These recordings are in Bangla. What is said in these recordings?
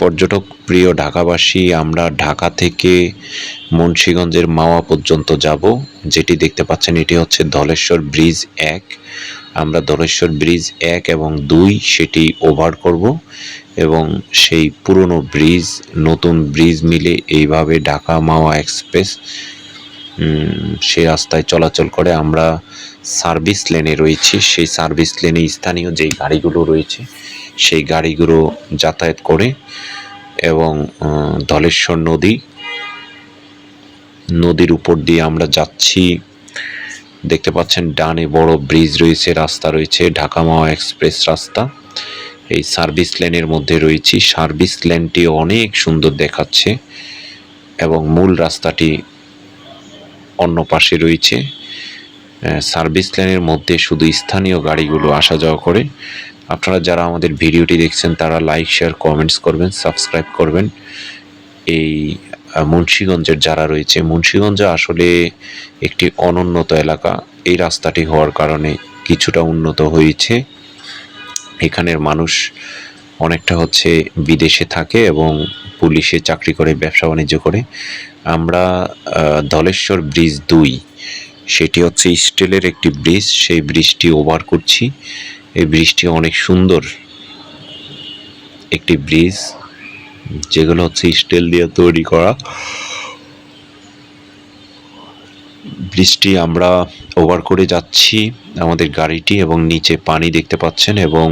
পর্যটক প্রিয় ঢাকাবাসী, আমরা ঢাকা থেকে মুন্সীগঞ্জের মাওয়া পর্যন্ত যাব। যেটি দেখতে পাচ্ছেন, এটি হচ্ছে ধলেশ্বর ব্রিজ এক। আমরা ধলেশ্বর ব্রিজ এক এবং দুই সেটি ওভার করব এবং সেই পুরনো ব্রিজ, নতুন ব্রিজ মিলে এইভাবে ঢাকা মাওয়া এক্সপ্রেস সে রাস্তায় চলাচল করে। আমরা সার্ভিস লেনে রয়েছি। সেই সার্ভিস লেনে স্থানীয় যেই গাড়িগুলো রয়েছে সেই গাড়িগুলো যাতায়াত করে এবং ধলেশ্বর নদী, নদীর উপর দিয়ে আমরা যাচ্ছি। দেখতে পাচ্ছেন ডানে বড় ব্রিজ রয়েছে, রাস্তা রয়েছে, ঢাকা মাওয়া এক্সপ্রেস রাস্তা। এই সার্ভিস লেনের মধ্যে রয়েছি। সার্ভিস লেনটি অনেক সুন্দর দেখাচ্ছে এবং মূল রাস্তাটি অন্য পাশে রয়েছে। সার্ভিস লেনের মধ্যে শুধু স্থানীয় গাড়িগুলো আসা যাওয়া করে। আপনারা যারা আমাদের ভিডিওটি দেখছেন, তারা লাইক শেয়ার কমেন্টস করবেন সাবস্ক্রাইব করবেন। এই মুন্সিগঞ্জের যারা রয়েছে, মুন্সিগঞ্জ আসলে একটি অনুন্নত এলাকা। এই রাস্তাটি হওয়ার কারণে কিছুটা উন্নত হয়েছে। এখানের মানুষ অনেকটা হচ্ছে বিদেশে থাকে এবং পুলিশে চাকরি করে, ব্যবসা বাণিজ্য করে। আমরা ধলেশ্বর ব্রিজ দুই সেটি হচ্ছে স্টিলের একটি ব্রিজ। সেই ব্রিজটি ওভার করছি। এই ব্রিজটি অনেক সুন্দর একটি ব্রিজ, যেগুলো হচ্ছে স্টিল দিয়ে তৈরি করা। ব্রিজটি আমরা ওভার করে যাচ্ছি আমাদের গাড়িটি এবং নিচে পানি দেখতে পাচ্ছেন এবং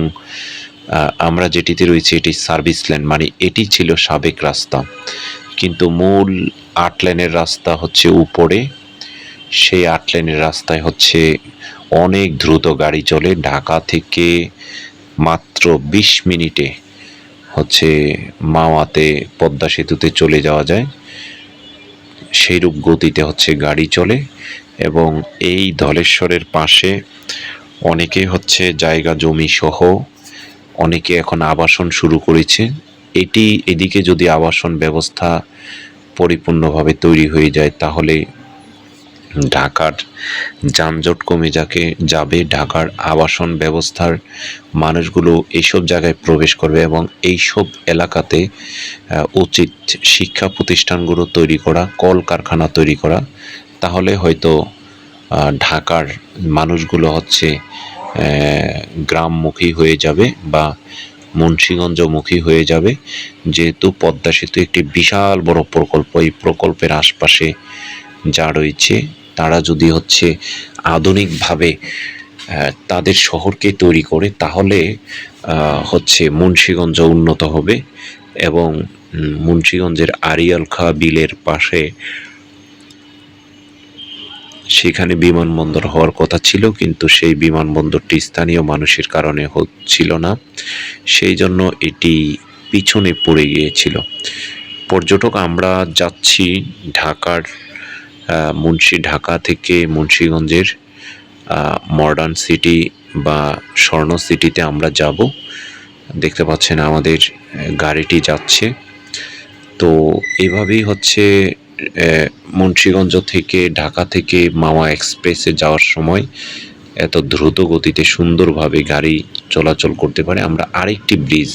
আমরা যেটিতে রয়েছে এটি সার্ভিস লেন মানে এটি ছিল সাবেক রাস্তা। কিন্তু মূল আট লেনের রাস্তা হচ্ছে উপরে। সেই আট লেনের রাস্তায় হচ্ছে অনেক দ্রুত গাড়ি চলে। ঢাকা থেকে মাত্র বিশ মিনিটে হচ্ছে মাওয়াতে পদ্মা সেতুতে চলে যাওয়া যায়। সেইরূপ গতিতে হচ্ছে গাড়ি চলে এবং এই ধলেশ্বরের পাশে অনেকে হচ্ছে জায়গা, জমি সহ অনেকে এখন আবাসন শুরু করেছে। এটি এদিকে যদি আবাসন ব্যবস্থা পরিপূর্ণভাবে তৈরি হয়ে যায়, তাহলে ঢাকার যানজট কমে যাকে যাবে ঢাকার আবাসন ব্যবস্থার মানুষগুলো এইসব জায়গায় প্রবেশ করবে এবং এইসব এলাকাতে উচিত শিক্ষা প্রতিষ্ঠানগুলো তৈরি করা, কলকারখানা তৈরি করা। তাহলে হয়তো ঢাকার মানুষগুলো হচ্ছে গ্রামমুখী হয়ে যাবে বা মুন্সীগঞ্জমুখী হয়ে যাবে। যেহেতু পদ্মা সেতু একটি বিশাল বড় প্রকল্প, এই প্রকল্পের আশপাশে যা রয়েছে তারা যদি হচ্ছে আধুনিকভাবে তাদের শহরকে তৈরি করে, তাহলে হচ্ছে মুন্সীগঞ্জ উন্নত হবে এবং মুন্সীগঞ্জের আরিয়াল খা বিলের পাশে সেখানে বিমানবন্দর হওয়ার কথা ছিল, কিন্তু সেই বিমানবন্দরটি স্থানীয় মানুষের কারণে হচ্ছিল না। সেই জন্য এটি পিছনে পড়ে গিয়েছিল। পর্যটক, আমরা যাচ্ছি ঢাকার মুন্সি ঢাকা থেকে মুন্সীগঞ্জের মডার্ন সিটি বা স্বর্ণ সিটিতে আমরা যাব। দেখতে পাচ্ছেন আমাদের গাড়িটি যাচ্ছে। তো এভাবেই হচ্ছে মুন্সীগঞ্জ থেকে ঢাকা থেকে মাওয়া এক্সপ্রেসে যাওয়ার সময় এত দ্রুত গতিতে সুন্দরভাবে গাড়ি চলাচল করতে পারে। আমরা আরেকটি ব্রিজ,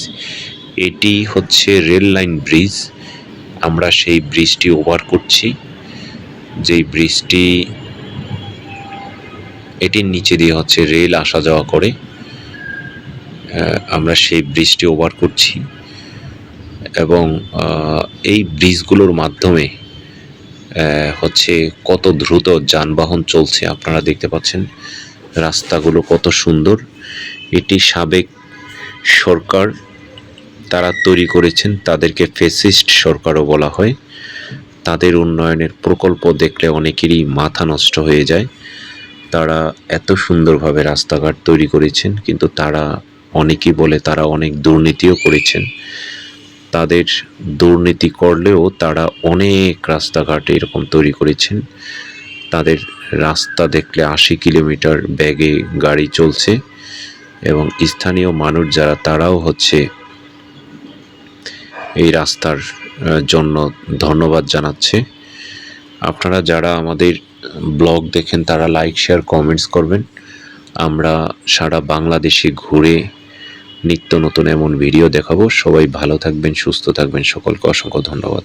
এটি হচ্ছে রেল লাইন ব্রিজ। আমরা সেই ব্রিজটি ওভার করছি। যেই ব্রিজটি, এটির নিচে দিয়ে হচ্ছে রেল আসা যাওয়া করে আমরা সেই ব্রিজটি ওভার করছি এবং এই ব্রিজগুলোর মাধ্যমে হচ্ছে কত দ্রুত যানবাহন চলছে আপনারা দেখতে পাচ্ছেন, রাস্তাগুলো কত সুন্দর। এটি সাবেক সরকার তারা তৈরি করেছেন, তাদেরকে ফেসিস্ট সরকারও বলা হয়। তাদের উন্নয়নের প্রকল্প দেখলে অনেকেরই মাথা নষ্ট হয়ে যায়। তারা এত সুন্দরভাবে রাস্তাঘাট তৈরি করেছেন, কিন্তু তারা অনেকেই বলে তারা অনেক দুর্নীতিও করেছেন। তাদের দুর্নীতি করলেও তারা অনেক রাস্তাঘাট এরকম তৈরি করেছেন। তাদের রাস্তা দেখলে আশি কিলোমিটার ব্যাগে গাড়ি চলছে এবং স্থানীয় মানুষ যারা, তারাও হচ্ছে এই রাস্তার জন্য ধন্যবাদ জানাচ্ছি। আপনারা যারা আমাদের ব্লগ দেখেন, তারা লাইক শেয়ার কমেন্টস করবেন। আমরা সারা বাংলাদেশে ঘুরে নিত্য নতুন এমন ভিডিও দেখাবো। সবাই ভালো থাকবেন, সুস্থ থাকবেন। সকলকে অসংখ্য ধন্যবাদ।